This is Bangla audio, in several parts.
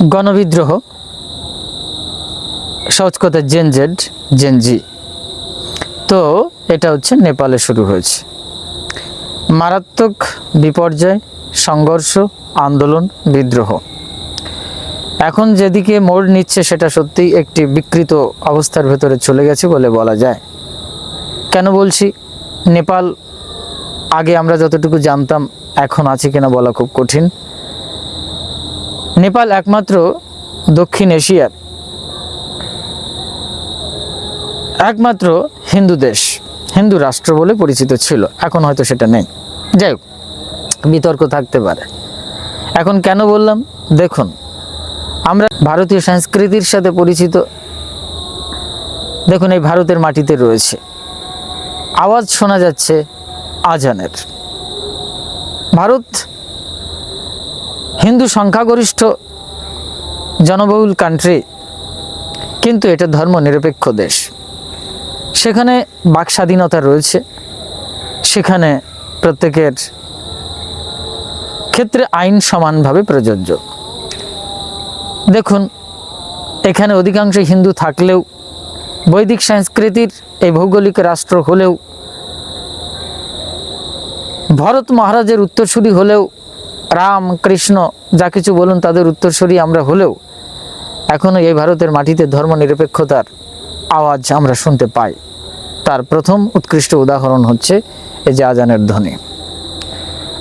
গণবিদ্রোহ, সহজ কথা জেন জেড জেন জি তো এটা হচ্ছে নেপালে শুরু হয়েছে। মারাত্মক বিপর্যয়, সংঘর্ষ, আন্দোলন, বিদ্রোহ। এখন যেদিকে মোড় নিচ্ছে সেটা সত্যিই একটি বিকৃত অবস্থার ভেতরে চলে গেছে বলে বলা যায়। কেন বলছি? নেপাল আগে আমরা যতটুকু জানতাম এখন আছে কিনা বলা খুব কঠিন। নেপাল একমাত্র দক্ষিণ এশিয়ার, একমাত্র হিন্দু দেশ, হিন্দু রাষ্ট্র বলে পরিচিত ছিল। এখন হয়তো সেটা নেই। যাই হোক, বিতর্ক থাকতে পারে। এখন কেন বললাম? দেখুন, আমরা ভারতীয় সংস্কৃতির সাথে পরিচিত। দেখুন, এই ভারতের মাটিতে রয়েছে। আওয়াজ শোনা যাচ্ছে আজানের। ভারত হিন্দু সংখ্যাগরিষ্ঠ জনবহুল কান্ট্রি কিন্তু এটা ধর্ম নিরপেক্ষ দেশ। সেখানে বাক স্বাধীনতা রয়েছে। সেখানে প্রত্যেকের ক্ষেত্রে আইন সমানভাবে প্রযোজ্য। দেখুন, এখানে অধিকাংশ হিন্দু থাকলেও, বৈদিক সংস্কৃতির এই ভৌগোলিক রাষ্ট্র হলেও, ভরত মহারাজের উত্তরসূরি হলেও রাম কৃষ্ণ যা কিছু বলুন তাদের উত্তরসূরি আমরা হলেও এখনও এই ভারতের মাটিতে ধর্মনিরপেক্ষতার আওয়াজ আমরা শুনতে পাই। তার প্রথম উৎকৃষ্ট উদাহরণ হচ্ছে এই যে আজানের ধ্বনি।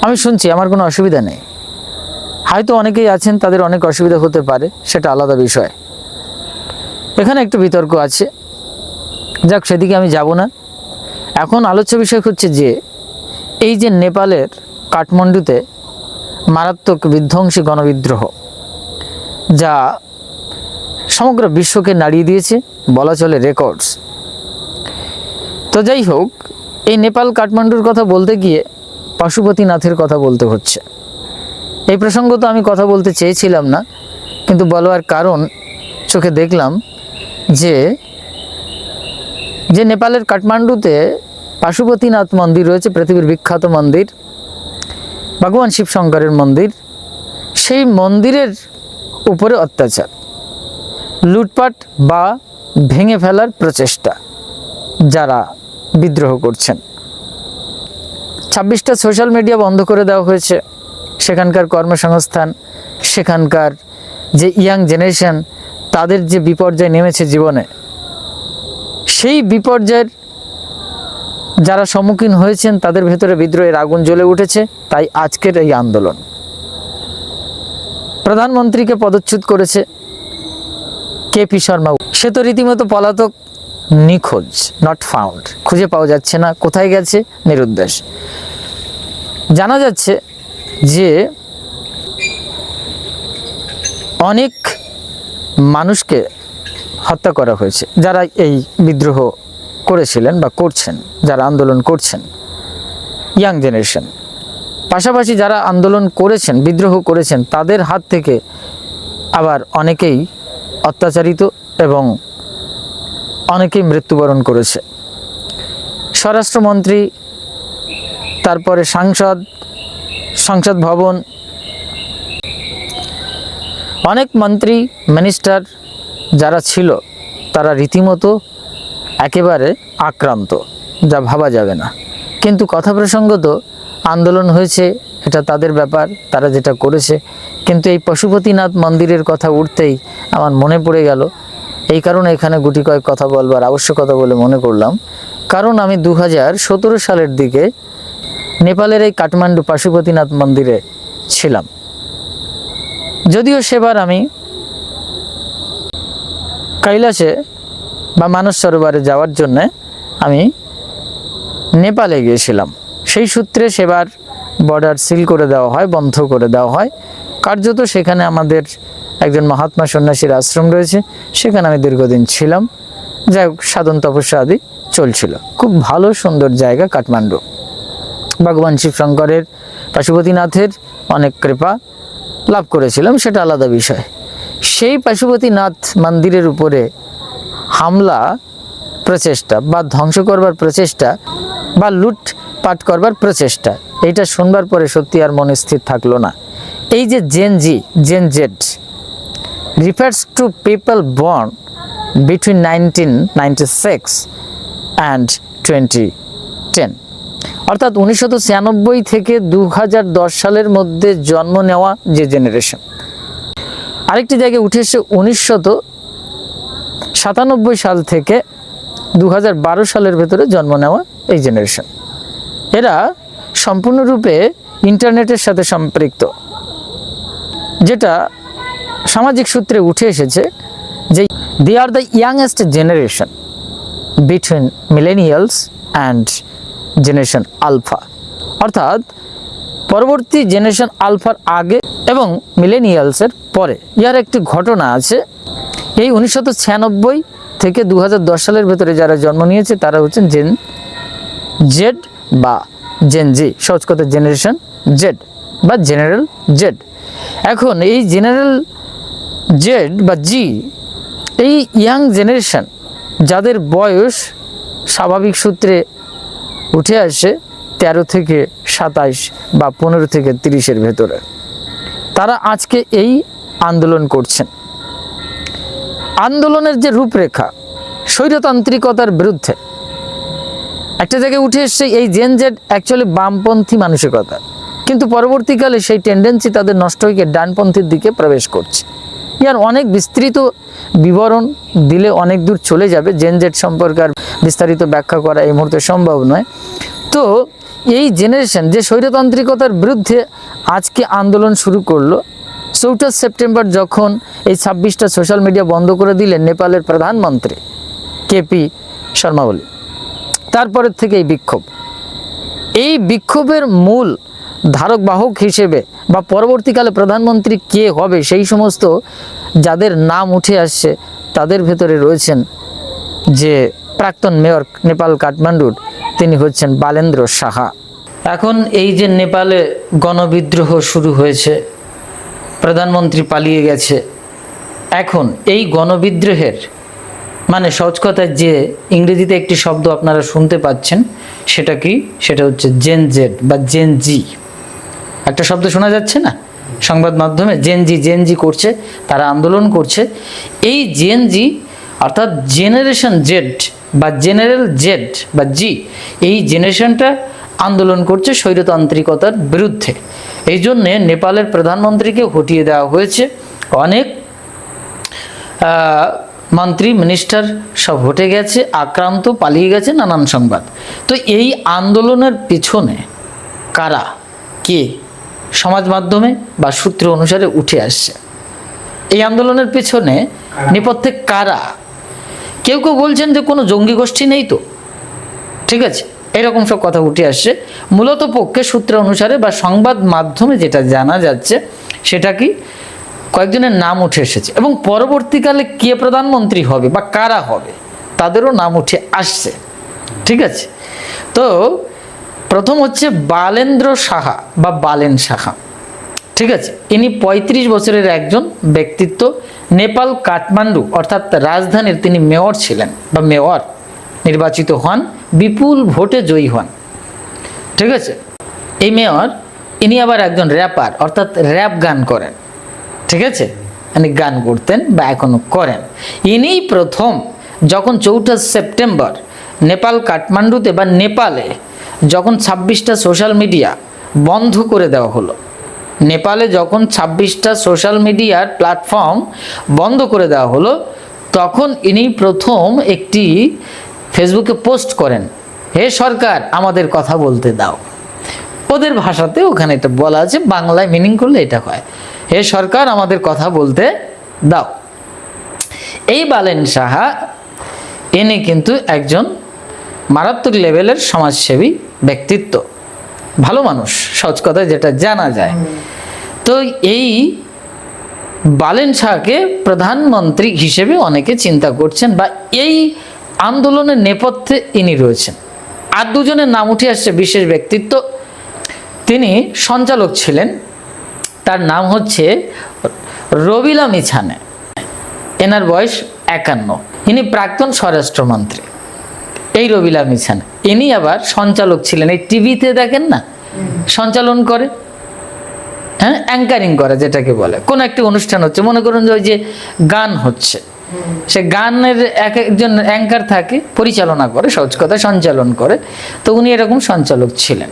আমি শুনছি, আমার কোনো অসুবিধা নেই। হয়তো অনেকেই আছেন, তাদের অনেক অসুবিধা হতে পারে, সেটা আলাদা বিষয়। এখানে একটু বিতর্ক আছে। যাক, সেদিকে আমি যাব না। এখন আলোচ্য বিষয় হচ্ছে যে, এই যে নেপালের কাঠমান্ডুতে মারাত্মক বিধ্বংসী গণবিদ্রোহ, যা সমগ্র বিশ্বকে নাড়িয়ে দিয়েছে, বলা চলে রেকর্ডস তো যাই হোক, এই নেপাল কাঠমান্ডুর কথা বলতে গিয়ে পশুপতিনাথের কথা বলতে হচ্ছে। এই প্রসঙ্গ তো আমি কথা বলতে চেয়েছিলাম না, কিন্তু বলবার কারণ চোখে দেখলাম যে যে নেপালের কাঠমান্ডুতে পাশুপতিনাথ মন্দির রয়েছে, পৃথিবীর বিখ্যাত মন্দির ভগবান শিব শঙ্করের মন্দির, সেই মন্দিরের উপরে অত্যাচার। লুটপাট বা ভেঙে ফেলার প্রচেষ্টা যারা বিদ্রোহ করছেন। ছাব্বিশটা সোশ্যাল মিডিয়া বন্ধ করে দেওয়া হয়েছে। সেখানকার কর্মসংস্থান, সেখানকার যে ইয়াং জেনারেশন, তাদের যে বিপর্যয় নেমেছে জীবনে, সেই বিপর্যয়ের যারা সম্মুখীন হয়েছেন, তাদের ভেতরে বিদ্রোহের আগুন জ্বলে উঠেছে। তাই আজকের এই আন্দোলন। প্রধানমন্ত্রীকে পদচ্যুত করেছে কে পি শর্মা। সে তো রীতিমতো পলাতক, নিখোঁজ নট ফাউন্ড খুঁজে পাওয়া যাচ্ছে না, কোথায় গেছে নিরুদ্দেশ। জানা যাচ্ছে যে অনেক মানুষকে হত্যা করা হয়েছে, যারা এই বিদ্রোহ করেছিলেন বা করছেন, যারা আন্দোলন করছেন ইয়াং জেনারেশন পাশাপাশি যারা আন্দোলন করেছেন, বিদ্রোহ করেছেন, তাদের হাত থেকে আবার অনেকেই অত্যাচারিত এবং অনেকেই মৃত্যুবরণ করেছে। স্বরাষ্ট্রমন্ত্রী, তারপরে সাংসদ, সংসদ ভবন, অনেক মন্ত্রী মিনিস্টার যারা ছিল, তারা রীতিমতো একেবারে আক্রান্ত, যা ভাবা যাবে না। কিন্তু কথা প্রসঙ্গত আন্দোলন হয়েছে, এটা তাদের ব্যাপার, তারা যেটা করেছে। কিন্তু এই পশুপতিনাথ মন্দিরের কথা উঠতেই আমার মনে পড়ে গেল, এই কারণে এখানে গুটি কয়েক কথা বলবার আবশ্যকতা বলে মনে করলাম। কারণ আমি দু হাজার সতেরো সালের দিকে নেপালের এই কাঠমান্ডু পশুপতিনাথ মন্দিরে ছিলাম। যদিও সেবার আমি কৈলাসে বা মানস সরোবরে যাওয়ার জন্যে আমি নেপালে গিয়েছিলাম। সেই সূত্রে সেবার বর্ডার সিল করে দেওয়া হয়, বন্ধ করে দেওয়া হয়। কার্যত সেখানে আমাদের একজন মহাত্মা সন্ন্যাসীর আশ্রম রয়েছে, সেখানে আমি দীর্ঘদিন ছিলাম। যাই হোক, সাধন তপস্যা আদি চলছিল। খুব ভালো, সুন্দর জায়গা কাঠমান্ডু। ভগবান শিব শঙ্করের পশুপতিনাথের অনেক কৃপা লাভ করেছিলাম, সেটা আলাদা বিষয়। সেই পশুপতিনাথ মন্দিরের উপরে হামলা প্রচেষ্টা বা ধ্বংস করবার প্রচেষ্টা বা লুটপাট করবার প্রচেষ্টা, এইটা শুনবার পরে সত্যি আর মনে স্থির থাকল না। এই যে Gen Z Gen Z refers to people born between 1996 and 2010 অর্থাৎ উনিশশো ছিয়ানব্বই থেকে দু হাজার দশ সালের মধ্যে জন্ম নেওয়া যে জেনারেশন আরেকটি জায়গায় উঠে এসে উনিশশত সাতানব্বই সাল থেকে দু হাজার বারো সালের ভেতরে জন্ম নেওয়া এই জেনারেশন এরা সম্পূর্ণরূপে ইন্টারনেটের সাথে সম্পৃক্ত, যেটা সামাজিক সূত্রে উঠে এসেছে যে they are the youngest generation between millennials and generation alpha অর্থাৎ পরবর্তী জেনারেশন আলফার আগে এবং মিলেনিয়ালসের পরে। ইয়ার একটি ঘটনা আছে এই উনিশশো ছিয়ানব্বই থেকে দু হাজার দশ সালের ভেতরে যারা জন্ম নিয়েছে, তারা হচ্ছেন জেন জেড বা জেন জি সহজ কথা জেনারেশন জেড বা জেনারেল জেড এখন এই জেনারেল জেড বা জি এই ইয়াং জেনারেশন যাদের বয়স স্বাভাবিক সূত্রে উঠে আসে তেরো থেকে সাতাইশ বা পনেরো থেকে তিরিশের ভেতরে, তারা আজকে এই আন্দোলন করছেন। আন্দোলনের যে রূপরেখা, স্বৈরতান্ত্রিকতার বিরুদ্ধে। একটা জায়গায় উঠে এসছে এই জেন জেড অ্যাকচুয়ালি বামপন্থী মানসিকতা। কিন্তু পরবর্তীকালে সেই টেন্ডেন্সি তাদের নষ্ট হয়ে ডানপন্থীর দিকে প্রবেশ করছে। ইয়ার অনেক বিস্তৃত বিবরণ দিলে অনেক দূর চলে যাবে জেন জেড সম্পর্কে আর বিস্তারিত ব্যাখ্যা করা এই মুহূর্তে সম্ভব নয়। তো এই জেনারেশন যে স্বৈরতান্ত্রিকতার বিরুদ্ধে আজকে আন্দোলন শুরু করল চৌঠা সেপ্টেম্বর যখন এই ছাব্বিশটা সোশ্যাল মিডিয়া বন্ধ করে দিলেন নেপালের প্রধানমন্ত্রী কেপি শর্মা ওলি তারপরের থেকে এই বিক্ষোভ। এই বিক্ষোভের মূল ধারক বাহক হিসেবে বা পরবর্তীকালে প্রধানমন্ত্রী কে হবে, সেই সমস্ত যাদের নাম উঠে আসছে, তাদের ভেতরে রয়েছেন যে প্রাক্তন মেয়র নেপাল কাঠমান্ডুর তিনি হচ্ছেন বালেন্দ্র সাহা। এখন এই যে নেপালে গণবিদ্রোহ শুরু হয়েছে প্রধানমন্ত্রী পালিয়ে গেছে। এখন এই গণবিদ্রোহের মানে সহজ কথায় যে ইংরেজিতে একটি শব্দ আপনারা শুনতে পাচ্ছেন, সেটা কি? সেটা হচ্ছে জেন জেড বা জেন জি একটা শব্দ শোনা যাচ্ছে না? সংবাদ মাধ্যমে জেন জি জেন জি করছে, তারা আন্দোলন করছে। এই জেন জি অর্থাৎ জেনারেশন জেড বা জেনারেল জেড বা জি এই জেনারেশনটা আন্দোলন করছে স্বৈরতান্ত্রিকতার বিরুদ্ধে। এই জন্যে নেপালের প্রধানমন্ত্রীকে হটিয়ে দেওয়া হয়েছে। অনেক মন্ত্রী মিনিস্টার সব হটে গেছে আক্রান্ত পালিয়ে গেছে নানান সংবাদ। তো এই আন্দোলনের পিছনে কারা কে সমাজ মাধ্যমে বা সূত্র অনুসারে উঠে আসছে? এই আন্দোলনের পেছনে নেপথ্যে কারা? কেউ কেউ বলছেন যে কোনো জঙ্গি গোষ্ঠী নেই তো? ঠিক আছে? এরকম সব কথা উঠে আসছে। মূলত পক্ষে সূত্র অনুসারে বা সংবাদ মাধ্যমে যেটা জানা যাচ্ছে, সেটা কি? কয়েকজনের নাম উঠে এসেছে। এবং পরবর্তীকালে কে প্রধানমন্ত্রী হবে বা কারা হবে, তাদেরও নাম উঠে আসছে। ঠিক আছে? তো প্রথম হচ্ছে বালেন্দ্র সাহা বা বালেন সাহা। ঠিক আছে? ইনি ৩৫ বছরের একজন ব্যক্তিত্ব। নেপাল কাঠমান্ডু, অর্থাৎ রাজধানীর তিনি মেয়র ছিলেন বা মেয়র, নির্বাচিত হন। বিপুল ভোটে জয়ী হন। ঠিক আছে? এই মেয়র, ইনি আবার একজন র্যাপার অর্থাৎ র্যাপ গান করেন। ঠিক আছে? ইনি গান করতেন বা এখনও করেন। ইনিই প্রথম যখন চৌঠা সেপ্টেম্বর নেপাল কাঠমান্ডুতে বা নেপালে যখন ছাব্বিশটা সোশ্যাল মিডিয়া বন্ধ করে দেওয়া হলো, নেপালে যখন ছাব্বিশটা সোশ্যাল মিডিয়ার প্ল্যাটফর্ম বন্ধ করে দেওয়া হলো, তখন ইনি প্রথম একটি ফেসবুকে পোস্ট করেন, হে সরকার, আমাদের কথা বলতে দাও। ওদের ভাষাতে ওখানে এটা বলা আছে, বাংলায় মিনিং করলে এটা হয়, হে সরকার, আমাদের কথা বলতে দাও। এই বালেন সাহা ইনি কিন্তু একজন মারাত্মক লেভেলের সমাজসেবী ব্যক্তিত্ব, ভালো মানুষ, সহজ কথায় যেটা জানা যায়। তো এই বালেন শাহকে প্রধানমন্ত্রী হিসেবে অনেকে চিন্তা করছেন বা এই আন্দোলনের নেপথ্যে ইনি রয়েছেন। আর দুজনের নাম উঠে আসছে বিশেষ ব্যক্তিত্ব। তিনি সঞ্চালক ছিলেন। তার নাম হচ্ছে রবিলা মিছানে এনার বয়স একান্ন। ইনি প্রাক্তন স্বরাষ্ট্রমন্ত্রী। এই রবিলা মিছানে ইনি আবার সঞ্চালক ছিলেন। এই টিভিতে দেখেন না? সঞ্চালন করে। হ্যাঁ অ্যাঙ্কারিং করে যেটাকে বলে। কোন একটি অনুষ্ঠান হচ্ছে। মনে করুন যে ওই যে গান হচ্ছে। সে গানের এক একজন অ্যাঙ্কার থাকে, পরিচালনা করে, সহজ কথা, সঞ্চালন করে। তো উনি এরকম সঞ্চালক ছিলেন।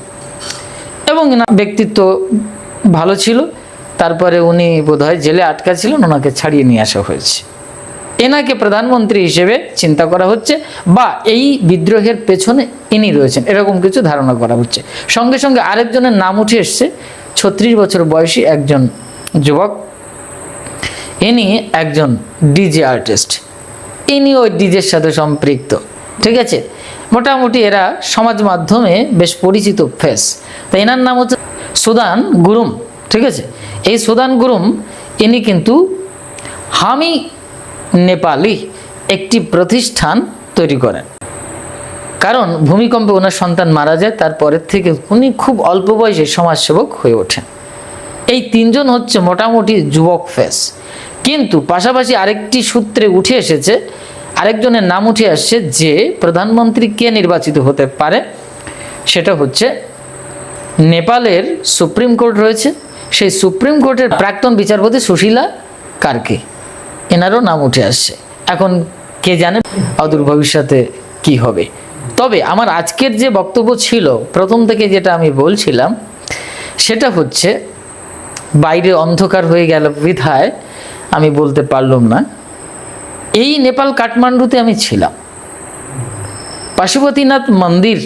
এবং ব্যক্তিত্ব ভালো ছিল। তারপরে উনি বোধহয় জেলে আটকা ছিলেন ওনাকে ছাড়িয়ে নিয়ে আসা হয়েছে। এনাকে প্রধানমন্ত্রী হিসেবে চিন্তা করা হচ্ছে বা এই বিদ্রোহের পেছনে ইনি রয়েছেন, এরকম কিছু ধারণা করা হচ্ছে। সঙ্গে সঙ্গে আরেকজনের নাম উঠে এসছে, ছত্রিশ বছর বয়সী একজন যুবক। ইনি একজন ডিজে আর্টিস্ট ইনি ওই ডিজের সাথে সম্পৃক্ত, ঠিক আছে? মোটামুটি এরা সমাজ মাধ্যমে বেশ পরিচিত ফেস তো এনার নাম হচ্ছে সুদান গুরুম, ঠিক আছে? এই সুদান গুরুম, ইনি কিন্তু হামি নেপালি একটি প্রতিষ্ঠান তৈরি করেন। কারণ ভূমিকম্পে ওনার সন্তান মারা যায় তারপরের থেকে উনি খুব অল্প বয়সে সমাজসেবক হয়ে ওঠেন। এই তিনজন হচ্ছে মোটামুটি যুবক ফেস কিন্তু পাশাপাশি আরেকটি সূত্রে উঠে এসেছে, আরেকজনের নাম উঠে আসছে যে প্রধানমন্ত্রী কে নির্বাচিত হতে পারে, সেটা হচ্ছে নেপালের সুপ্রিম কোর্ট রয়েছে। সেই সুপ্রিম কোর্টের প্রাক্তন বিচারপতি সুশীলা কার্কে, এনারও নাম উঠে আসছে। এখন কে জানে অদূর ভবিষ্যতে কি হবে। তবে আমার আজকের যে বক্তব্য ছিল, প্রথম থেকে যেটা আমি বলছিলাম, সেটা হচ্ছে বাইরে অন্ধকার হয়ে গেল বিধায় আমি বলতে পারলাম না। এই নেপাল কাঠমান্ডুতে আমি ছিলাম। পাশুপতিনাথ মন্দির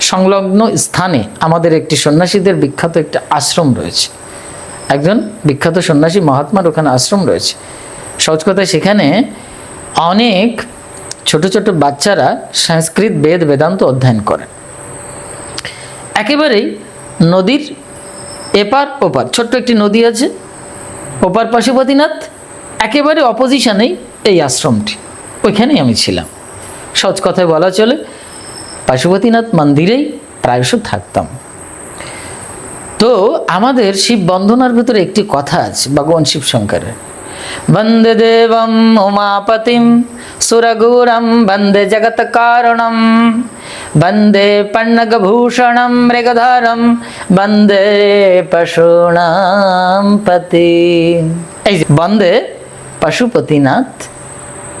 সংলগ্ন স্থানে আমাদের একটি সন্ন্যাসীদের বিখ্যাত একটা আশ্রম রয়েছে। একজন বিখ্যাত সন্ন্যাসী মহাত্মার ওখানে আশ্রম রয়েছে। সহজ কথায় সেখানে অনেক ছোট ছোট বাচ্চারা সংস্কৃত বেদ, বেদান্ত অধ্যয়ন করে। একেবারেই নদীর এপার ওপার, ছোট্ট একটি নদী আছে। ওপার পাশুপতিনাথ একেবারে অপোজিশনেই এই আশ্রমটি। ওইখানেই আমি ছিলাম। সহজ কথায় বলা চলে পাশুপতিনাথ মন্দিরেই প্রায়শ থাকতাম। তো আমাদের শিব বন্ধনার ভিতরে একটি কথা আছে, ভগবান শিব শঙ্করের। বন্দে দেবম উমাপতিম সুরগুরম, বন্দে জগৎ কারণম। বন্দে পণ্নগভূষণম মৃগধরম, বন্দে পশুনাম পতি। এই যে বন্দে পশুপতিনাথ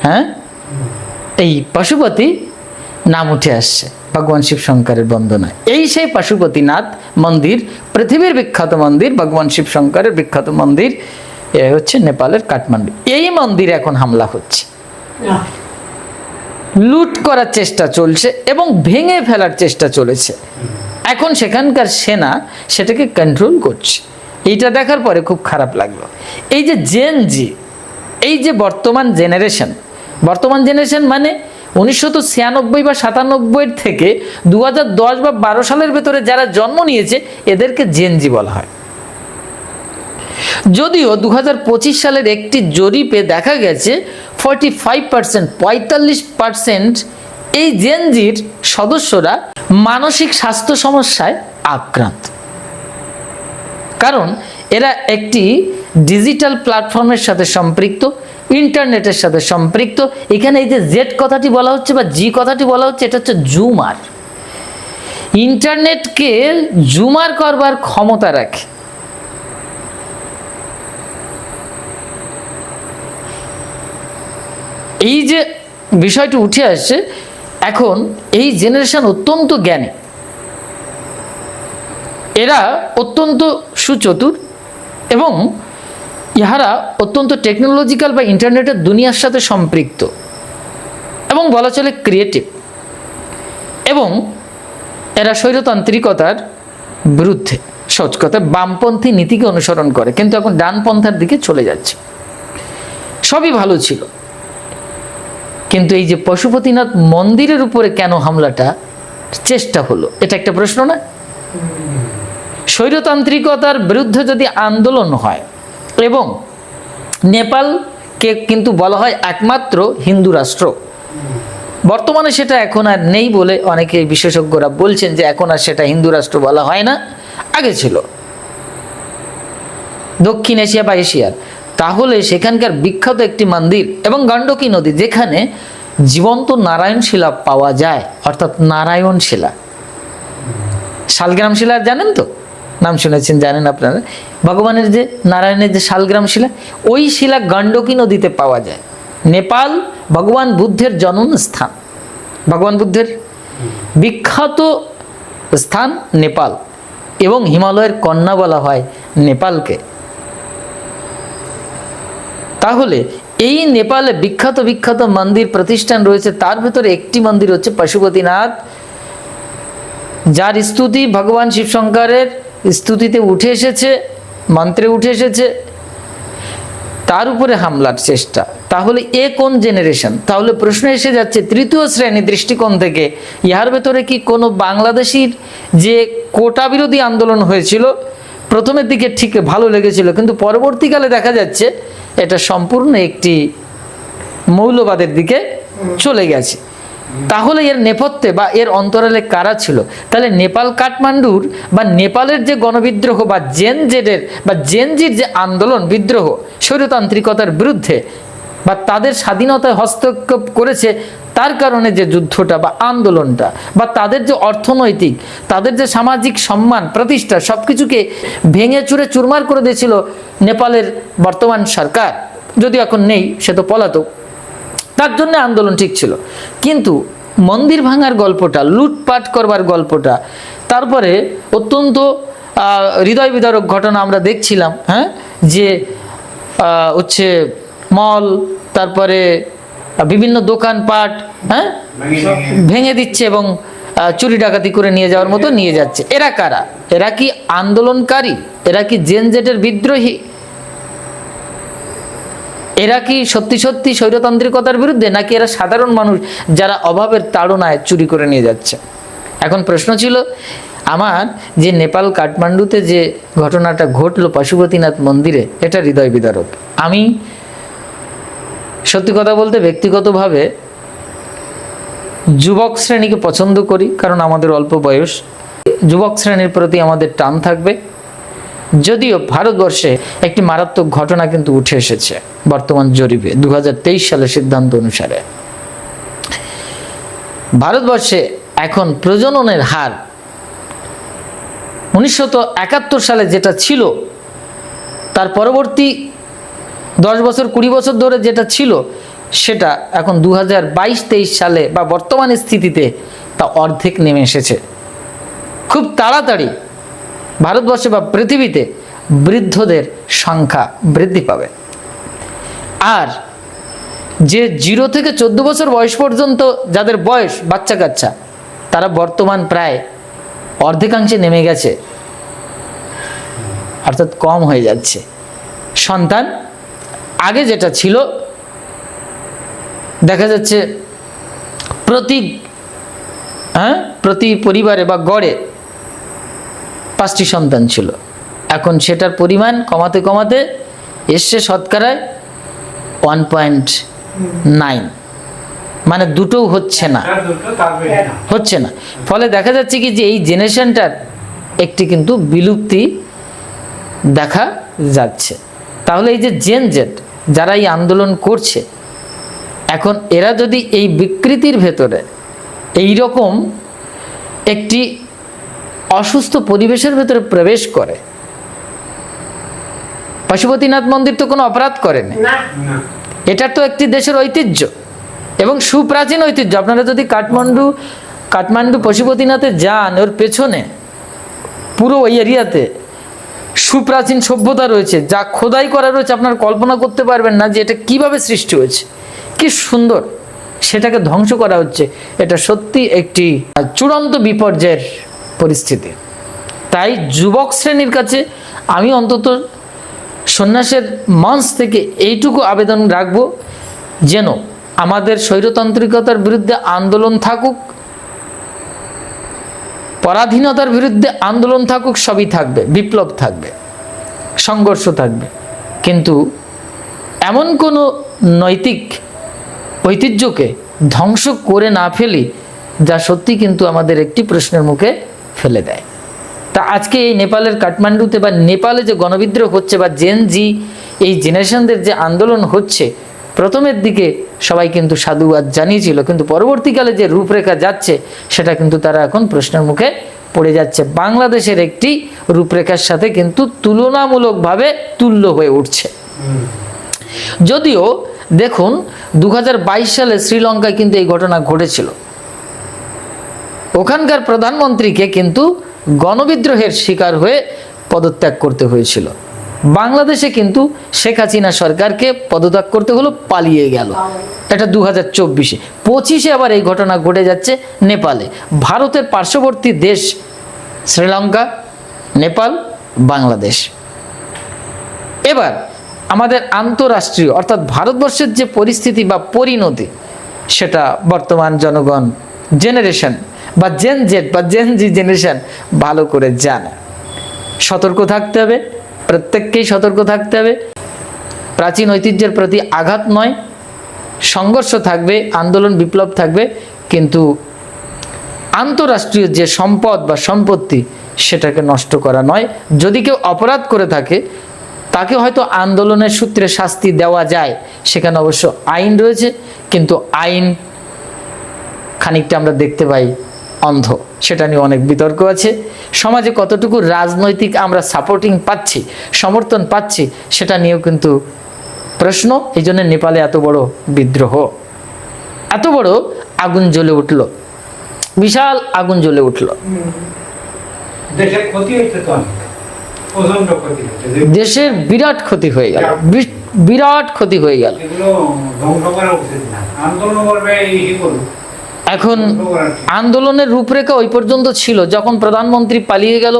হ্যাঁ? এই পশুপতি নাম উঠে আসছে ভগবান শিব শঙ্করের বন্দনায়। এই সেই পশুপতিনাথ মন্দির, পৃথিবীর বিখ্যাত মন্দির, ভগবান শিব শঙ্করের বিখ্যাত মন্দির হচ্ছে নেপালের কাঠমান্ডু। এই মন্দিরে এখন হামলা হচ্ছে। লুট করার চেষ্টা চলছে এবং ভেঙে ফেলার চেষ্টা চলেছে। এখন সেখানকার সেনা সেটাকে কন্ট্রোল করছে। এইটা দেখার পরে খুব খারাপ লাগল। এই যে জেন জি এই যে বর্তমান জেনারেশন বর্তমান জেনারেশন মানে উনিশশো ছিয়ানব্বই বা সাতানব্বইয়ের থেকে দু দশ বা বারো সালের ভেতরে যারা জন্ম নিয়েছে, এদেরকে জেনজি বলা হয়। যদিও দু হাজার পঁচিশ সালের একটি জরিপে দেখা গেছে ফর্টি ফাইভ পার্সেন্ট পঁয়তাল্লিশ পার্সেন্ট এই জেনজির সদস্যরা মানসিক স্বাস্থ্য সমস্যায় আক্রান্ত। কারণ এরা একটি ডিজিটাল প্ল্যাটফর্মের সাথে সম্পৃক্ত ইন্টারনেটের সাথে সম্পৃক্ত। এখানে এই যে জেড কথাটি বলা হচ্ছে বা জি কথাটি বলা হচ্ছে, এটা হচ্ছে জুমার ইন্টারনেটকে জুমার করবার ক্ষমতা রাখে। এই যে বিষয়টি উঠে আসছে, এখন এই জেনারেশন অত্যন্ত জ্ঞানী। এরা অত্যন্ত সুচতুর এবং ইহারা অত্যন্ত টেকনোলজিক্যাল বা ইন্টারনেটের দুনিয়ার সাথে সম্পৃক্ত এবং বলা চলে ক্রিয়েটিভ এবং এরা স্বৈরতান্ত্রিকতার বিরুদ্ধে সহজ কথা বামপন্থী নীতিকে অনুসরণ করে, কিন্তু এখন ডানপন্থার দিকে চলে যাচ্ছে। সবই ভালো ছিল। কিন্তু এই যে পশুপতিনাথ মন্দিরের উপরে কেন হামলাটা চেষ্টা হলো? এটা একটা প্রশ্ন না? স্বৈরতান্ত্রিকতার বিরুদ্ধে যদি আন্দোলন হয়, এবং নেপালকে কিন্তু বলা হয় একমাত্র হিন্দু রাষ্ট্র, বর্তমানে সেটা এখন আর নেই বলে অনেকে বিশেষজ্ঞরা বলছেন যে এখন আর সেটা হিন্দু রাষ্ট্র বলা হয় না, আগে ছিল। দক্ষিণ এশিয়া বা এশিয়ার। তাহলে সেখানকার বিখ্যাত একটি মন্দির এবং গণ্ডকী নদী, যেখানে জীবন্ত নারায়ণ শিলা পাওয়া যায়, অর্থাৎ নারায়ণ শিলা। শালগ্রাম শিলা জানেন তো? নাম শুনেছেন, জানেন আপনারা? ভগবানের যে, নারায়ণের যে শালগ্রাম শিলা, ওই শিলা গণ্ডকী নদীতে পাওয়া যায়। নেপাল, ভগবান বুদ্ধের জনন স্থান। ভগবান বুদ্ধের বিখ্যাত স্থান নেপাল এবং হিমালয়ের কন্যা বলা হয় নেপালকে। তাহলে এই নেপালে বিখ্যাত বিখ্যাত মন্দির প্রতিষ্ঠান রয়েছে, তার ভেতরে একটি মন্দির হচ্ছে পশুপতিনাথ। যার স্তুতি ভগবান শিবশঙ্করের স্তুতিতে উঠে এসেছে, মন্ত্রে উঠে এসেছে। তার উপরে হামলার চেষ্টা। তাহলে এ কোন জেনারেশন তাহলে প্রশ্ন এসে যাচ্ছে, তৃতীয় শ্রেণি দৃষ্টিকোণ থেকে ইহার ভেতরে কি কোনো বাংলাদেশির যে কোটা বিরোধী আন্দোলন হয়েছিল, প্রথমের দিকে ঠিক ভালো লেগেছিল, কিন্তু পরবর্তীকালে দেখা যাচ্ছে এটা সম্পূর্ণ একটি মৌলবাদের দিকে চলে গেছে। তাহলে এর নেপথ্যে বা এর অন্তরালে কারা ছিল? তাহলে নেপাল কাঠমান্ডুর বা নেপালের যে গণবিদ্রোহ বা জেন জেডের বা জেনজির যে আন্দোলন, বিদ্রোহ, স্বৈরতান্ত্রিকতার বিরুদ্ধে বা তাদের স্বাধীনতায় হস্তক্ষেপ করেছে তার কারণে যে যুদ্ধটা বা আন্দোলনটা বা তাদের যে অর্থনৈতিক, তাদের যে সামাজিক সম্মান, প্রতিষ্ঠা সব কিছুকে ভেঙে চুরে চুরমার করে দিয়েছিল নেপালের বর্তমান সরকার। যদি এখন নেই, সে তো পলাতক। তার জন্য আন্দোলন ঠিক ছিল। কিন্তু মন্দির ভাঙার গল্পটা, লুটপাট করবার গল্পটা, তারপরে অত্যন্ত হৃদয় বিদারক ঘটনা আমরা দেখছিলাম হ্যাঁ? যে হচ্ছে মল তারপরে বিভিন্ন দোকানপাট হ্যাঁ? ভেঙে দিচ্ছে এবং চুরি ডাকাতি করে নিয়ে যাওয়ার মতো নিয়ে যাচ্ছে। এরা কারা? এরা কি আন্দোলনকারী? এরা কি জেনজেটের বিদ্রোহী? এরা কি সত্যি সত্যি স্বৈরতান্ত্রিকতার বিরুদ্ধে, নাকি এরা সাধারণ মানুষ যারা অভাবের তাড়নায় চুরি করে নিয়ে যাচ্ছে? এখন প্রশ্ন ছিল, আমার যে নেপাল কাঠমান্ডুতে যে ঘটনাটা ঘটলো পশুপতিনাথ মন্দিরে, এটা হৃদয় বিদারক। আমি সত্যি কথা বলতে ব্যক্তিগতভাবে যুবক শ্রেণীকে পছন্দ করি, কারণ আমাদের অল্প বয়স। যুবক শ্রেণির প্রতি আমাদের টান থাকবে। যদিও ভারতবর্ষে একটি মারাত্মক ঘটনা কিন্তু উঠে এসেছে বর্তমান জরিপে দু হাজার তেইশ সালের সিদ্ধান্ত অনুসারে। ভারতবর্ষে এখন প্রজননের হার উনিশশো একাত্তর সালে যেটা ছিল, তার পরবর্তী দশ বছর কুড়ি বছর ধরে যেটা ছিল, সেটা এখন দু হাজার বাইশ তেইশ সালে বা বর্তমান স্থিতিতে তা অর্ধেক নেমে এসেছে। খুব তাড়াতাড়ি ভারতবর্ষে বা পৃথিবীতে বৃদ্ধদের সংখ্যা বৃদ্ধি পাবে। আর যে জিরো থেকে চোদ্দ বছর বয়স পর্যন্ত যাদের বয়স বাচ্চা কাচ্চা তারা বর্তমান প্রায় অর্ধেকাংশে নেমে গেছে। অর্থাৎ কম হয়ে যাচ্ছে। সন্তান যেটা ছিল দেখা যাচ্ছে প্রতি হ্যাঁ প্রতি পরিবারে বা গড়ে পাঁচটি সন্তান ছিল। এখন সেটার পরিমাণ কমাতে কমাতে এসছে শতকরায় ওয়ান পয়েন্ট নাইন মানে দুটোও হচ্ছে না। হচ্ছে না। ফলে দেখা যাচ্ছে কি যে এই জেনারেশনটার একটি কিন্তু বিলুপ্তি দেখা যাচ্ছে। তাহলে এই যে জেন জেট যারা এই আন্দোলন করছে এখন এরা যদি এই বিকৃতির ভেতরে এই রকম একটি অসুস্থ পরিবেশের ভেতরে প্রবেশ করে পশুপতিনাথ মন্দির তো কোনো অপরাধ করেনি। এটা তো একটি দেশের ঐতিহ্য এবং সুপ্রাচীন ঐতিহ্য। আপনারা যদি কাঠমান্ডু কাঠমান্ডু পশুপতিনাথে যান ওর পেছনে পুরো ওই এরিয়াতে সুপ্রাচীন সভ্যতা রয়েছে, যা খোদাই করা রয়েছে, আপনার কল্পনা করতে পারবেন না যে এটা কীভাবে সৃষ্টি হয়েছে। কি সুন্দর। সেটাকে ধ্বংস করা হচ্ছে। এটা সত্যি একটি চূড়ান্ত বিপর্যয়ের পরিস্থিতি। তাই যুবক শ্রেণির কাছে আমি অন্তত সন্ন্যাসের মঞ্চ থেকে এইটুকু আবেদন রাখব, যেন আমাদের স্বৈরতান্ত্রিকতার বিরুদ্ধে আন্দোলন থাকুক পরাধীনতার বিরুদ্ধে আন্দোলন থাকুক, সবই থাকবে, বিপ্লব থাকবে, সংঘর্ষ থাকবে। কিন্তু এমন কোনো নৈতিক ঐতিহ্যকে ধ্বংস করে না ফেলি, যা সত্যি কিন্তু আমাদের একটি প্রশ্নের মুখে ফেলে দেয়। তা আজকে এই নেপালের কাঠমান্ডুতে বা নেপালে যে গণবিদ্রোহ হচ্ছে বা জেন জি এই জেনারেশনদের যে আন্দোলন হচ্ছে প্রথমের দিকে সবাই কিন্তু সাধুবাদ জানিয়েছিল, কিন্তু পরবর্তীকালে যে রূপরেখা যাচ্ছে, সেটা কিন্তু তারা এখন প্রশ্নের মুখে পড়ে যাচ্ছে। বাংলাদেশের একটি রূপরেখার সাথে কিন্তু তুলনামূলকভাবে তুল্য হয়ে উঠছে। যদিও দেখুন দু হাজার বাইশ সালে শ্রীলঙ্কায় কিন্তু এই ঘটনা ঘটেছিল। ওখানকার প্রধানমন্ত্রীকে কিন্তু গণবিদ্রোহের শিকার হয়ে পদত্যাগ করতে হয়েছিল। বাংলাদেশে কিন্তু শেখ হাসিনা সরকারকে পদত্যাগ করতে হলো, পালিয়ে গেল। এটা দু হাজার চব্বিশে। পঁচিশে আবার এই ঘটনা ঘটে যাচ্ছে নেপালে। ভারতের পার্শ্ববর্তী দেশ শ্রীলঙ্কা, নেপাল, বাংলাদেশ। এবার আমাদের আন্তরাষ্ট্রীয়, অর্থাৎ ভারতবর্ষের যে পরিস্থিতি বা পরিণতি, সেটা বর্তমান জনগণ জেনারেশন বা জেন জেড বা জেন জি জেনারেশন ভালো করে জানে। সতর্ক থাকতে হবে প্রত্যেককেই সতর্ক থাকতে হবে। প্রাচীন ঐতিহ্যের প্রতি আঘাত নয়, সংঘর্ষ থাকবে, আন্দোলন বিপ্লব থাকবে, কিন্তু আন্তরাষ্ট্রীয় যে সম্পদ বা সম্পত্তি সেটাকে নষ্ট করা নয়। যদি কেউ অপরাধ করে থাকে, তাকে হয়তো আন্দোলনের সূত্রে শাস্তি দেওয়া যায়। সেখানে অবশ্য আইন রয়েছে, কিন্তু আইন খানিকটা আমরা দেখতে পাই। অন্ধ। সেটা নিয়ে অনেক বিতর্ক আছে। সমাজে কতটুকু রাজনৈতিক আমরা সাপোর্টিং পাচ্ছি সমর্থন পাচ্ছি সেটা নিয়েও কিন্তু প্রশ্ন। এই জন্য নেপালে এত বড় বিদ্রোহ। এত বড় আগুন জ্বলে উঠল। বিশাল আগুন জ্বলে উঠল। দেশের বিরাট ক্ষতি হয়ে গেল। বিরাট ক্ষতি হয়ে গেল। আন্দোলন করবে এখন। আন্দোলনের রূপরেখা ওই পর্যন্ত ছিল, যখন প্রধানমন্ত্রী পালিয়ে গেল,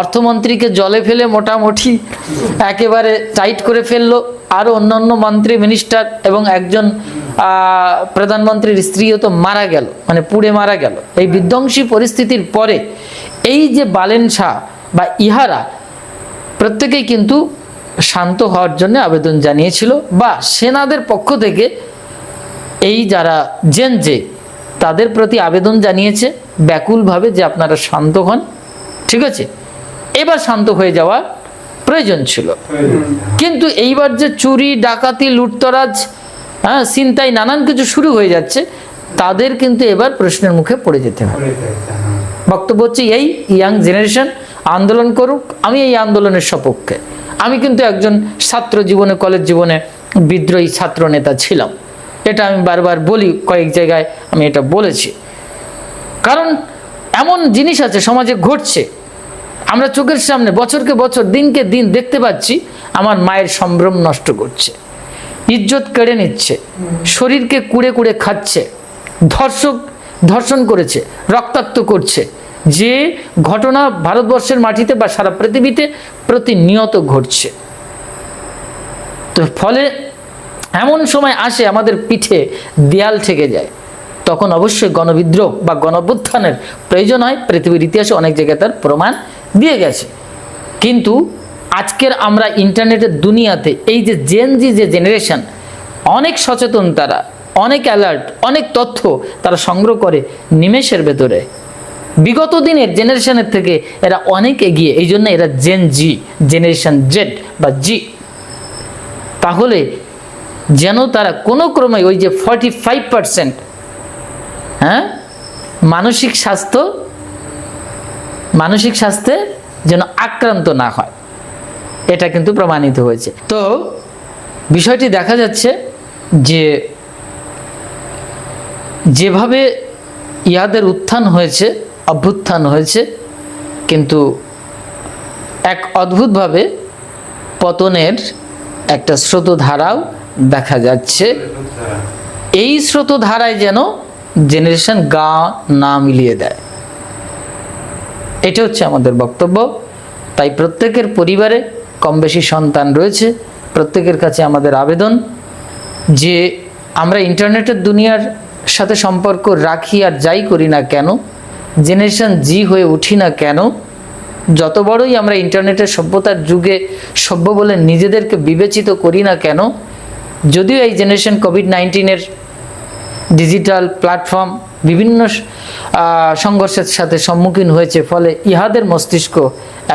অর্থমন্ত্রীকে জলে ফেলে মোটামুটি একেবারে টাইট করে ফেলল, আরও অন্যান্য মন্ত্রী, মিনিস্টার এবং একজন প্রধানমন্ত্রীর স্ত্রীও তো মারা গেল মানে পুড়ে মারা গেল এই বিধ্বংসী পরিস্থিতির পরে এই যে বালেন শাহ বা ইহারা, প্রত্যেকেই কিন্তু শান্ত হওয়ার জন্য আবেদন জানিয়েছিল বা সেনাদের পক্ষ থেকে এই যারা জেন যে তাদের প্রতি আবেদন জানিয়েছে ব্যাকুলভাবে যে আপনারা শান্ত হন ঠিক আছে? এবার শান্ত হয়ে যাওয়া প্রয়োজন ছিল। কিন্তু এইবার যে চুরি ডাকাতি লুটতরাজ হ্যাঁ ছিনতাই নানান কিছু শুরু হয়ে যাচ্ছে তাদের কিন্তু এবার প্রশ্নের মুখে পড়ে যেতে হবে হ্যাঁ। বক্তব্য হচ্ছে এই ইয়াং জেনারেশন আন্দোলন করুক আমি এই আন্দোলনের সপক্ষে। আমি কিন্তু একজন ছাত্র জীবনে কলেজ জীবনে বিদ্রোহী ছাত্র নেতা ছিলাম। এটা আমি বারবার বলি, কয়েক জায়গায় আমি এটা বলেছি। কারণ এমন জিনিস আছে, সমাজে ঘটছে। আমরা চোখের সামনে বছরকে বছর, দিনকে দিন দেখতে পাচ্ছি, আমার মায়ের সম্ভ্রম নষ্ট করছে। ইজ্জত কেড়ে নিচ্ছে, শরীরকে কুড়ে কুড়ে খাচ্ছে, ধর্ষক ধর্ষণ করেছে, রক্তাক্ত করছে। যে ঘটনা ভারতবর্ষের মাটিতে বা সারা পৃথিবীতে প্রতিনিয়ত ঘটছে। তো ফলে এমন সময় আসে আমাদের পিঠে দেয়াল ঠেকে যায়। তখন অবশ্যই গণবিদ্রোহ বা গণভ্যুত্থানের প্রয়োজন হয়। পৃথিবীর ইতিহাসে অনেক জায়গায় তার প্রমাণ দিয়ে গেছে। কিন্তু আজকের আমরা ইন্টারনেটের দুনিয়াতে এই যে জেনজি যে জেনারেশন অনেক সচেতন তারা, অনেক অ্যালার্ট অনেক তথ্য তারা সংগ্রহ করে নিমেষের ভেতরে। বিগত দিনের জেনারেশনের থেকে এরা অনেক এগিয়ে, এই জন্য এরা জেন জি জেনারেশন জেড বা জি তাহলে যেন তারা কোনো ক্রমে ওই যে ফর্টি ফাইভ পার্সেন্ট হ্যাঁ? মানসিক স্বাস্থ্য, মানসিক স্বাস্থ্যে যেন আক্রান্ত না হয়। এটা কিন্তু প্রমাণিত হয়েছে। তো বিষয়টি দেখা যাচ্ছে যে যেভাবে ইহাদের উত্থান হয়েছে, অভ্যুত্থান হয়েছে, কিন্তু এক অদ্ভুতভাবে পতনের একটা স্রোতধারাও দেখা যাচ্ছে। এই স্রোতধারায় যেন জেনারেশন গা না মিলিয়ে দেয়। এটা হচ্ছে আমাদের বক্তব্য। তাই প্রত্যেকের পরিবারে কম বেশি সন্তান রয়েছে। প্রত্যেকের কাছে আমাদের আবেদন যে আমরা ইন্টারনেটের দুনিয়ার সাথে সম্পর্ক রাখি আর যাই করি না কেন জেনারেশন জি হয়ে উঠি না কেন, যত বড়ই আমরা ইন্টারনেটের সভ্যতার যুগে সভ্য বলে নিজেদেরকে বিবেচিত করি না কেন যদিও এই জেনারেশন কোভিড নাইন্টিনের ডিজিটাল প্ল্যাটফর্ম বিভিন্ন সংঘর্ষের সাথে সম্মুখীন হয়েছে, ফলে ইহাদের মস্তিষ্ক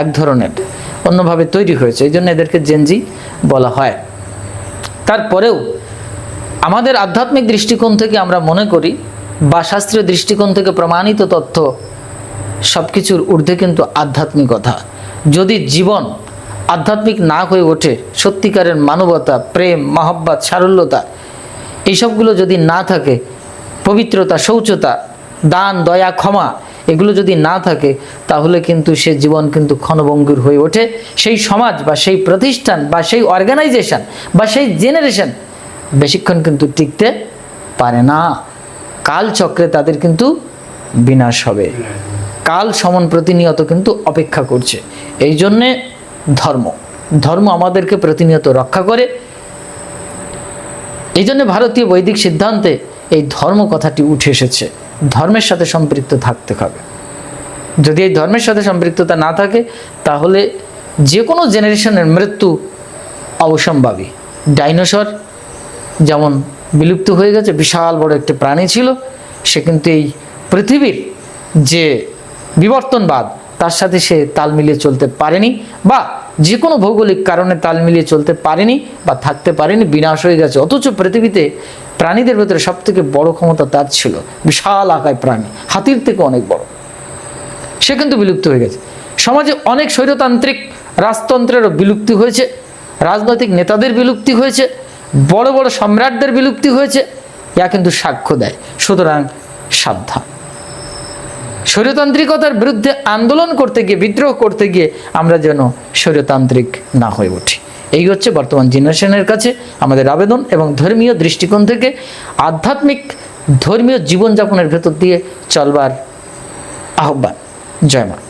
এক ধরনের, অন্যভাবে তৈরি হয়েছে। এই জন্য এদেরকে জেনজি বলা হয়। তারপরেও আমাদের আধ্যাত্মিক দৃষ্টিকোণ থেকে আমরা মনে করি, বা শাস্ত্রীয় দৃষ্টিকোণ থেকে প্রমাণিত তথ্য সব কিছুর ঊর্ধ্বে কিন্তু আধ্যাত্মিকতা। যদি জীবন আধ্যাত্মিক না হয়ে ওঠে সত্যিকারের মানবতা, প্রেম, মহব্বত, সারল্যতা। এইসবগুলো যদি না থাকে, পবিত্রতা, শৌচতা, দান, দয়া, ক্ষমা, এগুলো যদি না থাকে, তাহলে কিন্তু সে জীবন কিন্তু ক্ষণভঙ্গুর হয়ে ওঠে। সেই সমাজ বা সেই প্রতিষ্ঠান বা সেই অর্গানাইজেশন বা সেই জেনারেশন বেশিক্ষণ কিন্তু টিকতে পারে না। কাল চক্রে তাদের কিন্তু বিনাশ হবে। কাল সমন প্রতিনিয়ত কিন্তু অপেক্ষা করছে। এই জন্যে ধর্ম। ধর্ম আমাদেরকে প্রতিনিয়ত রক্ষা করে। এই জন্য ভারতীয় বৈদিক সিদ্ধান্তে এই ধর্ম কথাটি উঠে এসেছে। ধর্মের সাথে সম্পৃক্ত থাকতে হবে। যদি এই ধর্মের সাথে সম্পৃক্ততা না থাকে, তাহলে যে কোনো জেনারেশনের মৃত্যু অবসম্ভাবী। ডাইনোসর যেমন বিলুপ্ত হয়ে গেছে, বিশাল বড় একটি প্রাণী ছিল, সে কিন্তু এই পৃথিবীর যে বিবর্তনবাদ তার সাথে সে তাল মিলিয়ে চলতে পারেনি বা যে কোনো ভৌগোলিক কারণে তাল মিলিয়ে চলতে পারেনি বা থাকতে পারেনি, বিনাশ হয়ে গেছে। অথচ পৃথিবীতে প্রাণীদের ভেতরে সব থেকে বড় ক্ষমতা তার ছিল। বিশাল আকায় প্রাণী। হাতির থেকে অনেক বড়। সে কিন্তু বিলুপ্ত হয়ে গেছে। সমাজে অনেক স্বৈরতান্ত্রিক রাজতন্ত্রেরও বিলুপ্তি হয়েছে। রাজনৈতিক নেতাদের বিলুপ্তি হয়েছে। বড় বড় সম্রাটদের বিলুপ্তি হয়েছে। ইয়া কিন্তু সাক্ষ্য দেয়। সুতরাং সাবধান। স্বৈরতান্ত্রিকতার বিরুদ্ধে আন্দোলন করতে গিয়ে, বিদ্রোহ করতে গিয়ে আমরা যেন স্বৈরতান্ত্রিক না হয়ে উঠি। এই হচ্ছে বর্তমান জেনারেশনের কাছে আমাদের আবেদন এবং ধর্মীয় দৃষ্টিকোণ থেকে আধ্যাত্মিক ধর্মীয় জীবনযাপনের ভেতর দিয়ে চলবার আহ্বান। জয় মা।